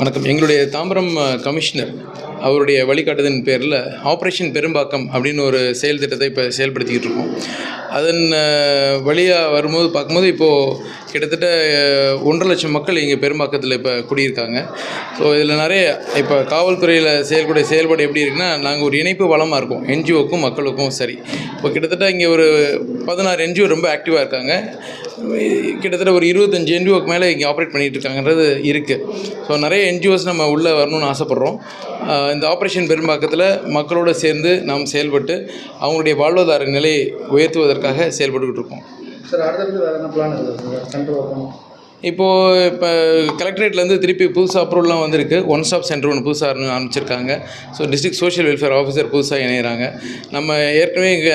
வணக்கம். எங்களுடைய தாம்பரம் கமிஷனர் அவருடைய வழிகாட்டுதலின் பேரில் ஆப்ரேஷன் பெரும்பாக்கம் அப்படின்னு ஒரு செயல் திட்டத்தை இப்போ செயல்படுத்திக்கிட்டு இருக்கோம். அதன் வழியாக வரும்போது பார்க்கும்போது இப்போது கிட்டத்தட்ட ஒன்றரை லட்சம் மக்கள் இங்கே பெரும்பாக்கத்தில் இப்போ குடியிருக்காங்க. ஸோ இதில் நிறைய இப்போ காவல்துறையில் செயல்பட செயல்பாடு எப்படி இருக்குன்னா நாங்கள் ஒரு இணைப்பு வளமாக இருக்கோம். என்ஜிஓக்கும் மக்களுக்கும் சரி. இப்போ கிட்டத்தட்ட இங்கே ஒரு பதினாறு என்ஜிஓ ரொம்ப ஆக்டிவாக இருக்காங்க. கிட்டத்தட்ட ஒரு இருபத்தஞ்சி என்ஜிஓக்கு மேலே இங்கே ஆப்ரேட் பண்ணிகிட்டு இருக்காங்கன்றது இருக்குது ஸோ நிறைய என்ஜிஓஸ் நம்ம உள்ளே வரணும்னு ஆசைப்பட்றோம். இந்த ஆப்ரேஷன் பெரும்பாக்கத்தில் மக்களோடு சேர்ந்து நாம் செயல்பட்டு அவங்களுடைய வாழ்வாதார நிலையை உயர்த்துவதற்காக செயல்பட்டுக்கிட்டு இருக்கோம். சார் வேறு என்ன பிளான் இருக்குது இப்போது இப்போ கலெக்டரேட்லேருந்து திருப்பி புதுசாக அப்ரூவல்லாம் வந்திருக்கு. ஒன் ஸ்டாப் சென்டர் ஒன்று புதுசாக ஆரம்பிச்சிருக்காங்க. So district social welfare officer புதுசாக இணைகிறாங்க நம்ம ஏற்கனவே இங்கே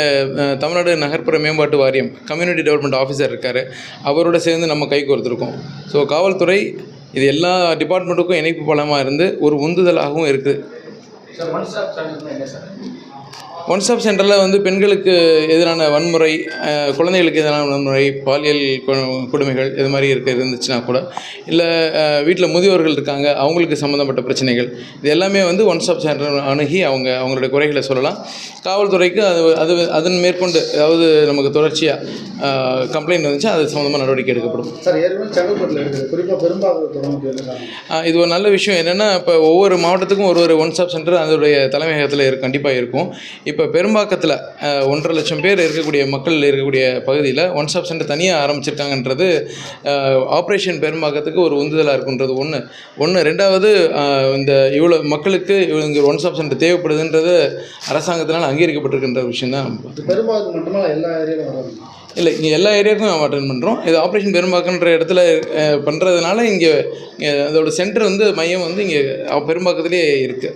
தமிழ்நாடு நகர்ப்புற மேம்பாட்டு வாரியம் கம்யூனிட்டி டெவலப்மெண்ட் ஆஃபீஸர் இருக்கார். அவரோட சேர்ந்து நம்ம கை கோர்த்துருக்கோம். ஸோ காவல்துறை இது எல்லா டிபார்ட்மெண்ட்டுக்கும் இணைப்பு பலமாக இருந்து ஒரு உந்துதலாகவும் இருக்குது ஒன் ஸ்டாப் சென்டரில் வந்து பெண்களுக்கு எதிரான வன்முறை குழந்தைகளுக்கு எதிரான வன்முறை பாலியல் கொடுமைகள் இது மாதிரி இருக்க இருந்துச்சுன்னா கூட இல்லை வீட்டில் முதியோர்கள் இருக்காங்க அவங்களுக்கு சம்மந்தப்பட்ட பிரச்சனைகள் இது எல்லாமே வந்து ஒன் ஸ்டாப் சென்டர் அணுகி அவங்க அவங்களுடைய குறைகளை சொல்லலாம். காவல்துறைக்கு அது அது அதன் மேற்கொண்டு அதாவது நமக்கு தொடர்ச்சியாக கம்ப்ளைண்ட் வந்துச்சு அது சம்மந்தமாக நடவடிக்கை எடுக்கப்படும். சார் குறிப்பாக இது ஒரு நல்ல விஷயம் என்னென்னா இப்போ ஒவ்வொரு மாவட்டத்துக்கும் ஒரு ஒரு ஒன் ஸ்டாப் சென்டர் அதோடைய தலைமையகத்தில் கண்டிப்பாக இருக்கும். இப்போ பெரும்பாக்கத்தில் ஒன்றரை லட்சம் பேர் இருக்கக்கூடிய மக்கள் இருக்கக்கூடிய பகுதியில் ஒன் ஸ்டாப் சென்டர் தனியாக ஆரம்பிச்சிருக்காங்கன்றது ஆப்ரேஷன் பெரும்பாக்கத்துக்கு ஒரு உந்துதலாக இருக்குன்றது ஒன்று ஒன்று ரெண்டாவது இந்த இவ்வளோ மக்களுக்கு இங்கே ஒன் ஸ்டாப் சென்டர் தேவைப்படுதுன்றது அரசாங்கத்தினால் அங்கீகரிக்கப்பட்டிருக்கின்ற விஷயம் தான். பெரும்பாக்கம் மட்டுமே எல்லா ஏரியாவிலும் வராது? இல்லை இங்கே எல்லா ஏரியாவுக்கும் நம்ம அட்டன் பண்ணுறோம் இது ஆப்ரேஷன் பெரும்பாக்கன்ற இடத்துல பண்ணுறதுனால இங்கே அதோட சென்டர் வந்து மையம் வந்து இங்கே பெரும்பாக்கத்திலே இருக்குது